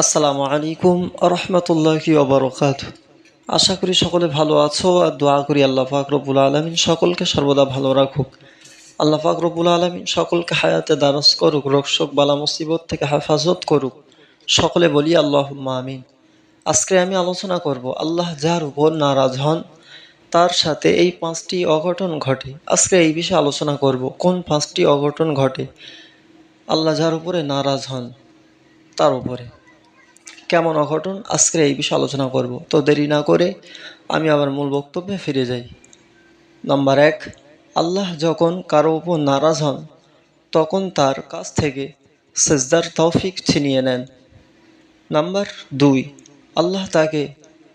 আসসালামু আলাইকুম রহমতুল্লাহি ওবরকাত আশা করি সকলে ভালো আছো আর দোয়া করি আল্লাহ পাক রব্বুল আলমিন সকলকে সর্বদা ভালো রাখুক। আল্লাহ পাক রব্বুল আলমিন সকলকে হায়াতে দারস করুক রক্ষক বালা মুসিবত থেকে হেফাজত করুক। সকলে বলি আল্লাহ আমিন। আজকে আমি আলোচনা করব, আল্লাহ যার উপর নারাজ হন, তার সাথে এই পাঁচটি অঘটন ঘটে। আজকে এই বিষয়ে আলোচনা করব, কোন পাঁচটি অঘটন ঘটে? আল্লাহ যার উপরে নারাজ হন, তার উপরে। কেমন অঘটন? আজকে এই বিষয়ে আলোচনা করব। তো দেরি না করে আমি আবার মূল বক্তব্যে ফিরে যাই। নাম্বার এক, আল্লাহ যখন কারও উপর নারাজ হন, তখন তার কাছ থেকে সেজদার তৌফিক ছিনিয়ে নেন। নাম্বার দুই, আল্লাহ তাকে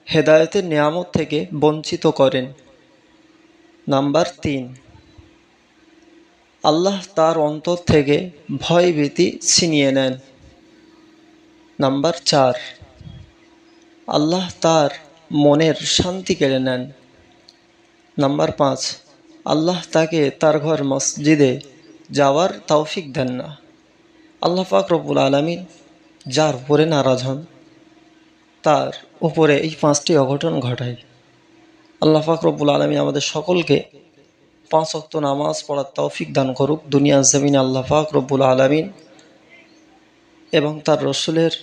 হেদায়েতের নিয়ামত থেকে বঞ্চিত করেন। নাম্বার তিন, আল্লাহ তার অন্তর থেকে ভয় ভীতি ছিনিয়ে নেন। নাম্বার চার। আল্লাহ তার মনের শান্তি কেড়ে নেন। নাম্বার পাঁচ, আল্লাহ তাকে তার ঘর মসজিদে যাওয়ার তৌফিক দেন না। আল্লাহ পাক রব্বুল আলমিন যার উপরে নারাজ হন, তার উপরে এই পাঁচটি অঘটন ঘটায়। আল্লাহ পাক রব্বুল আলমিন আমাদের সকলকে পাঁচ অক্ত নামাজ পড়ার তৌফিক দান করুক। দুনিয়া জমিন আল্লাহ রব্বুল আলমিন এবং তার রসুলের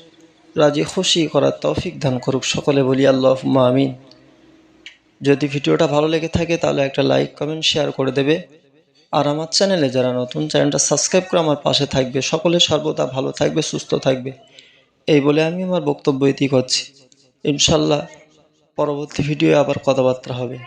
রাজি খুশি করার তৌফিক দান করুক সকলে বলি আল্লাহ আমিন। যদি ভিডিওটা ভালো লেগে থাকে তাহলে একটা লাইক, কমেন্ট, শেয়ার করে দেবে। আর আমার চ্যানেলে যারা নতুন, চ্যানেলটা সাবস্ক্রাইব করে আমার পাশে থাকবে। সকলে সর্বদা ভালো থাকবে, সুস্থ থাকবে। এই বলে আমি আমার বক্তব্য ইতি করছি। ইনশাল্লাহ পরবর্তী ভিডিও আবার কথাবার্তা হবে।